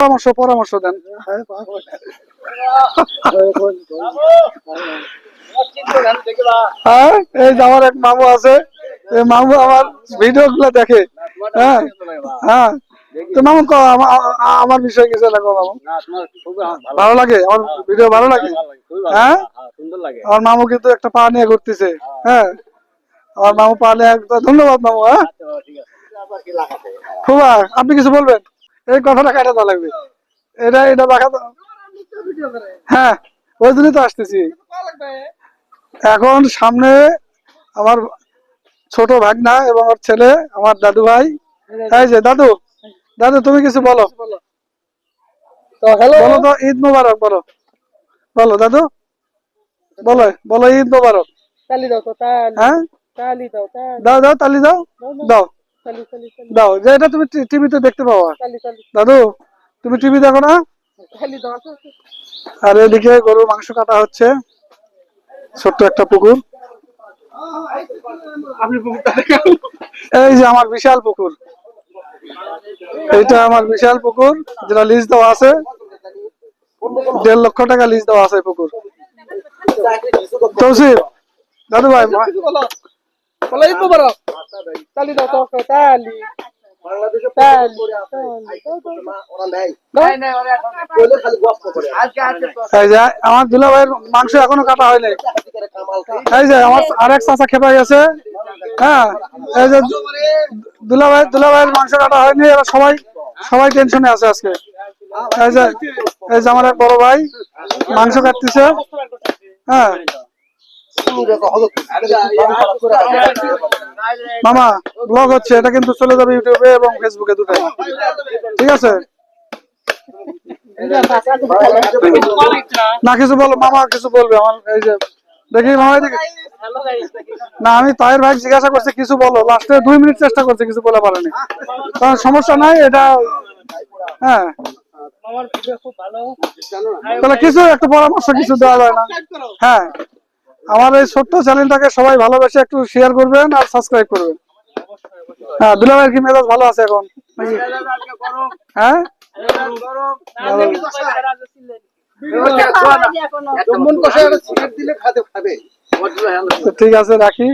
পরামর্শ পরামর্শ দেন। হ্যাঁ এই যে আমার এক মামু আছে, এই মামু আমার ভিডিও গুলো দেখে। হ্যাঁ হ্যাঁ। আমার বিষয় কিছু লাগো মামু? ভালো লাগে? আমার ভিডিও ভালো লাগে? হ্যাঁ? আমার মামু কিন্তু একটা পা নিয়ে ঘুরতেছে। হ্যাঁ। আমার মামু পা নিয়ে, ধন্যবাদ মামু হ্যাঁ। খুবা আপনি কিছু বলবেন? এই কথাটা কাটা দেওয়া লাগবে। এটা এটা বাঁকা হ্যাঁ ওই জন্যই তো আসতেছি। এখন সামনে আমার ছোট ভাগনা এবং ওর ছেলে আমার দাদু ভাই। এই যে দাদু দাদু তুমি কিছু বলো। বলো তো ঈদ মোবারক বলো। বলো দাদু। বলো বলো ঈদ মোবারক। তালি দাও তো হ্যাঁ? তালি দাও দাও দাও তালি দাও। দাও। দাও যে এটা তুমি টিভিতে দেখতে তালি দাদু তুমি টিভি দেখো না? আর এদিকে গরুর মাংস কাটা হচ্ছে। ছোট্ট একটা পুকুর। এই যে আমার বিশাল পুকুর। এইটা আমার বিশাল পুকুর যেটা লিজ দেওয়া আছে। দেড় লক্ষ টাকা লিজ দেওয়া আছে পুকুর। তৌসিফ দাদু ভাই তালি দাও তো তালি তালি আমার দুলা ভাইয়ের মাংস এখনও কাটা হয় নাই এই যে আমার আরেক চাচা খেপা গেছে হ্যাঁ এই যে দুলা ভাই দুলা ভাইয়ের মাংস কাটা হয়নি এরা সবাই সবাই টেনশনে আছে আজকে এই যে এই যে আমার এক বড় ভাই মাংস কাটতেছে হ্যাঁ মামা ব্লগ হচ্ছে, এটা কিন্তু চলে যাবে ইউটিউবে এবং ফেসবুকে দুটাই। ঠিক আছে? না, কিছু বলো, মামা, কিছু বলবে এই যে, দেখি, মামা, এদিকে। না, আমি তাহের ভাই জিজ্ঞাসা করছি, কিছু বলো। লাস্টে দুই মিনিট চেষ্টা করছে, কিছু বলে পারেনি কারণ সমস্যা নাই, এটা হ্যাঁ। তাহলে কিছু, একটা পরামর্শ কিছু দেওয়া যায় না। হ্যাঁ। আমার এই ছোট্ট চ্যানেলটাকে সবাই ভালোবেসে একটু শেয়ার করবেন আর সাবস্ক্রাইব করবেন। হ্যাঁ দুলা ভাইয়ের কি মেজাজ ভালো আছে এখন? হ্যাঁ? ঠিক আছে রাখি।